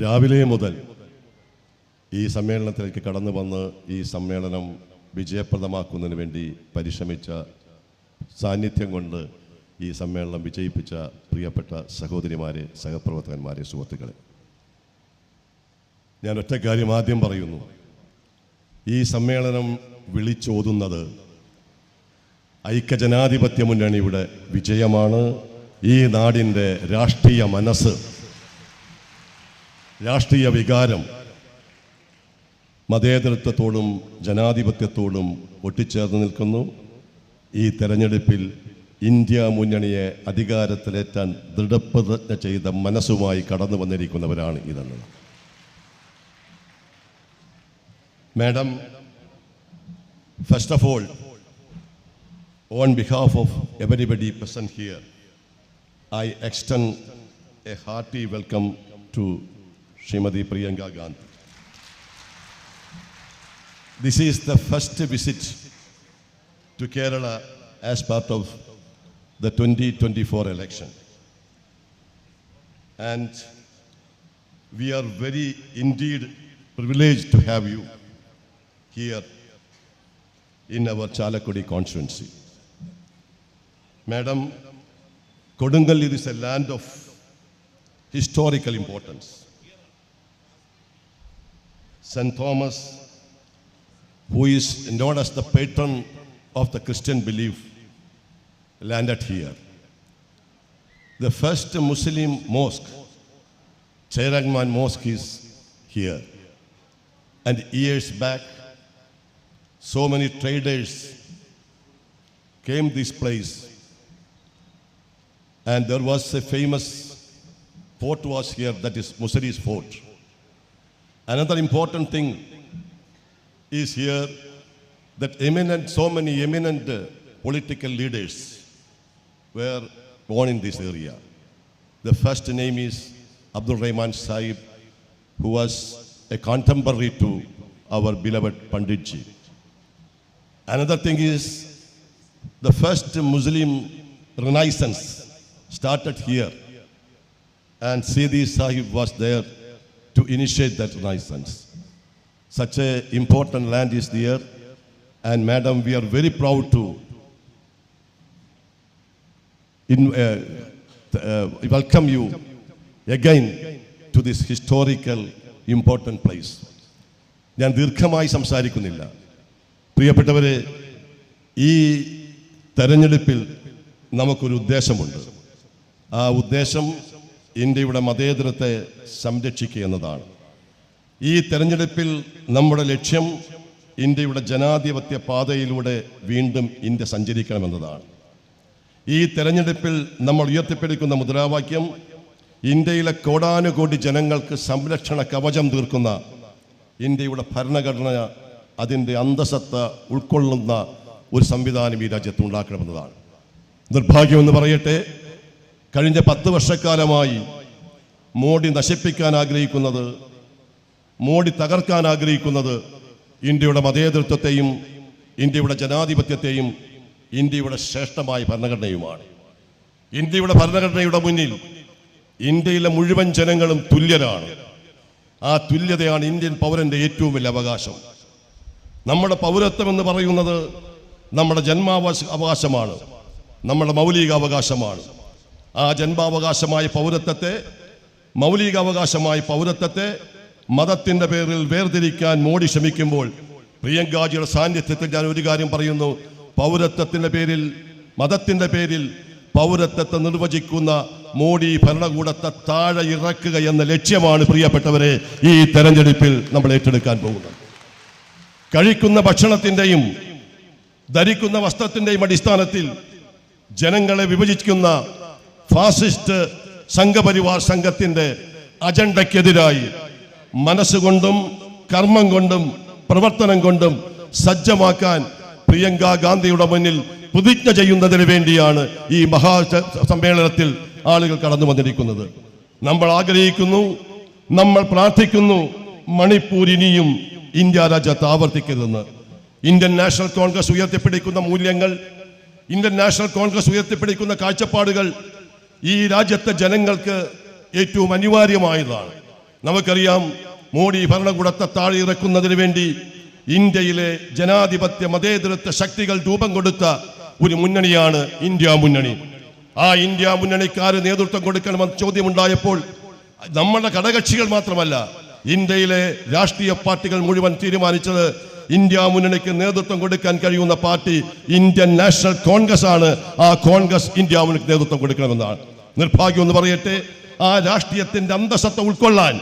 രാവിലെ മുതൽ ഈ സമ്മേളനത്തിലേക്ക് കടന്നു വന്ന് ഈ സമ്മേളനം വിജയപ്രദമാക്കുന്നതിന് വേണ്ടി പരിശ്രമിച്ച സാന്നിധ്യം കൊണ്ട് ഈ സമ്മേളനം വിജയിപ്പിച്ച പ്രിയപ്പെട്ട സഹോദരിമാരെ സഹപ്രവർത്തകന്മാരെ സുഹൃത്തുക്കളെ. ഞാൻ ഒറ്റ കാര്യം ആദ്യം പറയുന്നു. ഈ സമ്മേളനം വിളിച്ചോതുന്നത് ഐക്യജനാധിപത്യ മുന്നണിയുടെ വിജയമാണ്. ഈ നാടിന്റെ രാഷ്ട്രീയ മനസ്സ് രാഷ്ട്രീയ വികാരം മതേതരത്വത്തോടും ജനാധിപത്യത്തോടും ഒട്ടിച്ചേർന്ന് നിൽക്കുന്നു. ഈ തെരഞ്ഞെടുപ്പിൽ ഇന്ത്യ മുന്നണിയെ അധികാരത്തിലേറ്റാൻ ദൃഢപ്രതിജ്ഞ ചെയ്ത മനസ്സുമായി കടന്നു വന്നിരിക്കുന്നവരാണ് ഇതെന്നത് madam first of all on behalf of everybody of here I extend a hearty welcome hearty Srimadi Priyanka Gandhi. This is the first visit to Kerala as part of the 2024 election. And we are very indeed privileged to have you here in our Chalakudi constituency. Madam, Kodungallur is a land of historical importance. St. Thomas, who is known as the patron of the Christian belief, landed here. The first Muslim mosque, Chairangman Mosque, is here. And years back, so many traders came this place and there was a famous fort was here that is Musari's fort. Another important thing is here that eminent, so many eminent uh, political leaders were born in this area. The first name is Abdul Rahman Sahib, who was a contemporary to our beloved Panditji. Another thing is the first Muslim renaissance started here and Sidi Sahib was there to initiate that renaissance. Such a important land is there and madam we are very proud to in, uh, uh, welcome you again to this historical important place. ഞാൻ ദീർഘമായി സംസാരിക്കുന്നില്ല പ്രിയപ്പെട്ടവരെ ഈ തെരഞ്ഞെടുപ്പിൽ നമുക്കൊരു ഉദ്ദേശമുണ്ട് ആ ഉദ്ദേശം ഇന്ത്യയുടെ മതേതരത്തെ സംരക്ഷിക്കുക എന്നതാണ് ഈ തെരഞ്ഞെടുപ്പിൽ നമ്മുടെ ലക്ഷ്യം ഇന്ത്യയുടെ ജനാധിപത്യ പാതയിലൂടെ വീണ്ടും ഇന്ത്യ സഞ്ചരിക്കണമെന്നതാണ്. ഈ തെരഞ്ഞെടുപ്പിൽ നമ്മൾ ഉയർത്തിപ്പിടിക്കുന്ന മുദ്രാവാക്യം ഇന്ത്യയിലെ കോടാനുകോടി ജനങ്ങൾക്ക് സംരക്ഷണ കവചം തീർക്കുന്ന ഇന്ത്യയുടെ ഭരണഘടന അതിന്റെ അന്തസത്ത ഉൾക്കൊള്ളുന്ന ഒരു സംവിധാനം ഈ രാജ്യത്ത് ഉണ്ടാക്കണമെന്നതാണ്. നിർഭാഗ്യമെന്ന് പറയട്ടെ കഴിഞ്ഞ പത്ത് വർഷക്കാലമായി മോഡി നശിപ്പിക്കാൻ ആഗ്രഹിക്കുന്നത് മോഡി തകർക്കാൻ ആഗ്രഹിക്കുന്നത് ഇന്ത്യയുടെ മതേതൃത്വത്തെയും ഇന്ത്യയുടെ ജനാധിപത്യത്തെയും ഇന്ത്യയുടെ ശ്രേഷ്ഠമായ ഭരണഘടനയുമാണ്. ഇന്ത്യയുടെ ഭരണഘടനയുടെ മുന്നിൽ ഇന്ത്യയിലെ മുഴുവൻ ജനങ്ങളും തുല്യരാണ്. ആ തുല്യതയാണ് ഇന്ത്യൻ പൗരന്റെ ഏറ്റവും വലിയ അവകാശം. നമ്മുടെ പൗരത്വം എന്ന് പറയുന്നത് നമ്മുടെ ജന്മാവകാശ അവകാശമാണ്. നമ്മുടെ മൗലികാവകാശമാണ്. ആ ജന്മാവകാശമായ പൗരത്വത്തെ മൗലികാവകാശമായ പൗരത്വത്തെ മതത്തിന്റെ പേരിൽ വേർതിരിക്കാൻ മോഡി ശ്രമിക്കുമ്പോൾ പ്രിയങ്കാജിയുടെ സാന്നിധ്യത്തിൽ ഞാൻ ഒരു കാര്യം പറയുന്നു. പൗരത്വത്തിന്റെ പേരിൽ മതത്തിന്റെ പേരിൽ പൗരത്വത്തെ നിർവചിക്കുന്ന മോഡി ഭരണകൂടത്തെ താഴെ ഇറക്കുക എന്ന ലക്ഷ്യമാണ് പ്രിയപ്പെട്ടവരെ ഈ തെരഞ്ഞെടുപ്പിൽ നമ്മൾ ഏറ്റെടുക്കാൻ പോകുന്നത്. കഴിക്കുന്ന ഭക്ഷണത്തിന്റെയും ധരിക്കുന്ന വസ്ത്രത്തിന്റെയും അടിസ്ഥാനത്തിൽ ജനങ്ങളെ വിഭജിക്കുന്ന ഫാസിസ്റ്റ് സംഘപരിവാർ സംഘത്തിന്റെ അജണ്ടയ്ക്കെതിരായി മനസ്സുകൊണ്ടും കർമ്മം കൊണ്ടും പ്രവർത്തനം കൊണ്ടും സജ്ജമാക്കാൻ പ്രിയങ്ക ഗാന്ധിയുടെ മുന്നിൽ പ്രതിജ്ഞ ചെയ്യുന്നതിന് വേണ്ടിയാണ് ഈ മഹാ സമ്മേളനത്തിൽ ആളുകൾ കടന്നു വന്നിരിക്കുന്നത്. നമ്മൾ ആഗ്രഹിക്കുന്നു നമ്മൾ പ്രാർത്ഥിക്കുന്നു മണിപ്പൂർ ഇനിയും ഇന്ത്യ രാജ്യത്ത് ആവർത്തിക്കരുതെന്ന്. ഇന്ത്യൻ നാഷണൽ കോൺഗ്രസ് ഉയർത്തിപ്പിടിക്കുന്ന മൂല്യങ്ങൾ ഇന്ത്യൻ നാഷണൽ കോൺഗ്രസ് ഉയർത്തിപ്പിടിക്കുന്ന കാഴ്ചപ്പാടുകൾ ഈ രാജ്യത്തെ ജനങ്ങൾക്ക് ഏറ്റവും അനിവാര്യമായതാണ്. നമുക്കറിയാം മോഡി ഭരണകൂടത്തെ താഴെ ഇറക്കുന്നതിന് വേണ്ടി ഇന്ത്യയിലെ ജനാധിപത്യ മതേതരത്വ ശക്തികൾ രൂപം കൊടുത്ത ഒരു മുന്നണിയാണ് ഇന്ത്യ മുന്നണി. ആ ഇന്ത്യ മുന്നണിക്കാര് നേതൃത്വം കൊടുക്കണമെന്ന ചോദ്യമുണ്ടായപ്പോൾ നമ്മുടെ ഘടകക്ഷികൾ മാത്രമല്ല ഇന്ത്യയിലെ രാഷ്ട്രീയ പാർട്ടികൾ മുഴുവൻ തീരുമാനിച്ചത് ഇന്ത്യ മുന്നണിക്ക് നേതൃത്വം കൊടുക്കാൻ കഴിയുന്ന പാർട്ടി ഇന്ത്യൻ നാഷണൽ കോൺഗ്രസ് ആണ്. ആ കോൺഗ്രസ് ഇന്ത്യ മുന്നണിക്ക് നേതൃത്വം കൊടുക്കണമെന്നാണ്. നിർഭാഗ്യം എന്ന് പറയട്ടെ ആ രാഷ്ട്രീയത്തിന്റെ അന്തസത്ത ഉൾക്കൊള്ളാൻ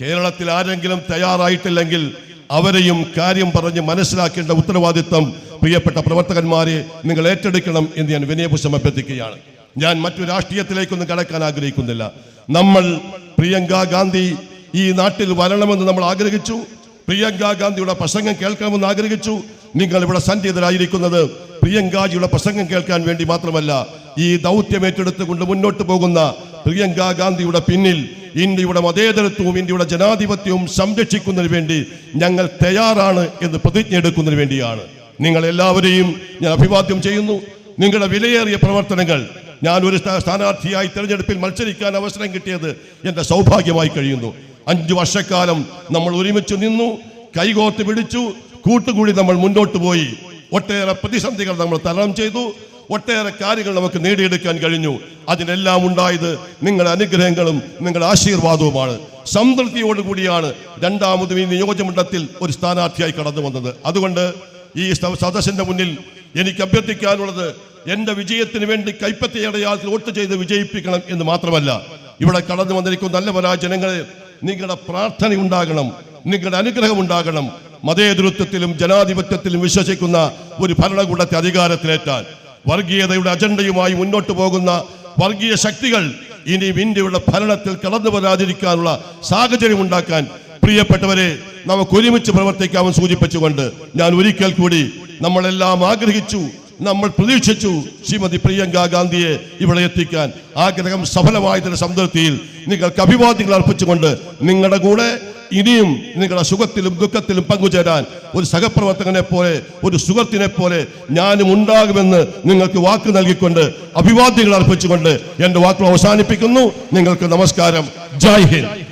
കേരളത്തിൽ ആരെങ്കിലും തയ്യാറായിട്ടില്ലെങ്കിൽ അവരെയും കാര്യം പറഞ്ഞ് മനസ്സിലാക്കേണ്ട ഉത്തരവാദിത്വം പ്രിയപ്പെട്ട പ്രവർത്തകന്മാരെ നിങ്ങൾ ഏറ്റെടുക്കണം എന്ന് ഞാൻ വിനയപുഷം അഭ്യർത്ഥിക്കുകയാണ്. ഞാൻ മറ്റു രാഷ്ട്രീയത്തിലേക്കൊന്നും കടക്കാൻ ആഗ്രഹിക്കുന്നില്ല. നമ്മൾ പ്രിയങ്ക ഗാന്ധി ഈ നാട്ടിൽ വരണമെന്ന് നമ്മൾ ആഗ്രഹിച്ചു. പ്രിയങ്ക ഗാന്ധിയുടെ പ്രസംഗം കേൾക്കണമെന്ന് ആഗ്രഹിച്ചു. നിങ്ങൾ ഇവിടെ സന്നിഹിതരായിരിക്കുന്നത് പ്രിയങ്കാജിയുടെ പ്രസംഗം കേൾക്കാൻ വേണ്ടി മാത്രമല്ല ഈ ദൗത്യം ഏറ്റെടുത്തുകൊണ്ട് മുന്നോട്ട് പോകുന്ന പ്രിയങ്ക ഗാന്ധിയുടെ പിന്നിൽ ഇന്ത്യയുടെ മതേതരത്വവും ഇന്ത്യയുടെ ജനാധിപത്യവും സംരക്ഷിക്കുന്നതിന് വേണ്ടി ഞങ്ങൾ തയ്യാറാണ് എന്ന് പ്രതിജ്ഞ എടുക്കുന്നതിന് വേണ്ടിയാണ്. നിങ്ങൾ എല്ലാവരെയും ഞാൻ അഭിവാദ്യം ചെയ്യുന്നു. നിങ്ങളുടെ വിലയേറിയ പ്രവർത്തനങ്ങൾ ഞാൻ ഒരു സ്ഥാനാർത്ഥിയായി തെരഞ്ഞെടുപ്പിൽ മത്സരിക്കാൻ അവസരം കിട്ടിയത് എന്റെ സൗഭാഗ്യമായി കഴിയുന്നു. അഞ്ചു വർഷക്കാലം നമ്മൾ ഒരുമിച്ച് നിന്നു കൈകോർത്ത് പിടിച്ചു കൂട്ടുകൂടി നമ്മൾ മുന്നോട്ട് പോയി. ഒട്ടേറെ പ്രതിസന്ധികൾ നമ്മൾ തരണം ചെയ്തു ഒട്ടേറെ കാര്യങ്ങൾ നമുക്ക് നേടിയെടുക്കാൻ കഴിഞ്ഞു. അതിനെല്ലാം ഉണ്ടായത് നിങ്ങളുടെ അനുഗ്രഹങ്ങളും നിങ്ങളുടെ ആശീർവാദവുമാണ്. സംതൃപ്തിയോടുകൂടിയാണ് രണ്ടാമത് ഈ നിയോജകമണ്ഡലത്തിൽ ഒരു സ്ഥാനാർത്ഥിയായി കടന്നു വന്നത്. അതുകൊണ്ട് ഈ സദസ്സിന്റെ മുന്നിൽ എനിക്ക് അഭ്യർത്ഥിക്കാനുള്ളത് എന്റെ വിജയത്തിന് വേണ്ടി കൈപ്പറ്റിയടയാളത്തിൽ വോട്ട് ചെയ്ത് വിജയിപ്പിക്കണം എന്ന് മാത്രമല്ല. ഇവിടെ കടന്നു വന്നിരിക്കുന്ന നല്ലവരായ ജനങ്ങളെ നിങ്ങളുടെ പ്രാർത്ഥന ഉണ്ടാകണം നിങ്ങളുടെ അനുഗ്രഹം ഉണ്ടാകണം. മതേതൃത്വത്തിലും ജനാധിപത്യത്തിലും വിശ്വസിക്കുന്ന ഒരു ഭരണകൂടത്തെ അധികാരത്തിലേറ്റാൻ വർഗീയതയുടെ അജണ്ടയുമായി മുന്നോട്ട് പോകുന്ന വർഗീയ ശക്തികൾ ഇനി ഇന്ത്യയുടെ ഭരണത്തിൽ കടന്നു വരാതിരിക്കാനുള്ള സാഹചര്യം ഉണ്ടാക്കാൻ പ്രിയപ്പെട്ടവരെ നമുക്ക് ഒരുമിച്ച് പ്രവർത്തിക്കാമെന്ന് സൂചിപ്പിച്ചുകൊണ്ട് ഞാൻ ഒരിക്കൽ കൂടി നമ്മളെല്ലാം ആഗ്രഹിച്ചു. നമ്മൾ പ്രതീക്ഷിച്ചു ശ്രീമതി പ്രിയങ്ക ഗാന്ധിയെ ഇവിടെ എത്തിക്കാൻ. ആഗ്രഹം സഫലമായതിന്റെ സംതൃപ്തിയിൽ നിങ്ങൾക്ക് അഭിവാദ്യങ്ങൾ അർപ്പിച്ചുകൊണ്ട് നിങ്ങളുടെ കൂടെ ഇനിയും നിങ്ങളുടെ സുഖത്തിലും ദുഃഖത്തിലും പങ്കുചേരാൻ ഒരു സഹപ്രവർത്തകനെ പോലെ ഒരു സുഹൃത്തിനെ പോലെ ഞാനും ഉണ്ടാകുമെന്ന് നിങ്ങൾക്ക് വാക്ക് നൽകിക്കൊണ്ട് അഭിവാദ്യങ്ങൾ അർപ്പിച്ചുകൊണ്ട് എന്റെ വാക്കുകൾ അവസാനിപ്പിക്കുന്നു. നിങ്ങൾക്ക് നമസ്കാരം. ജയ് ഹിന്ദ്.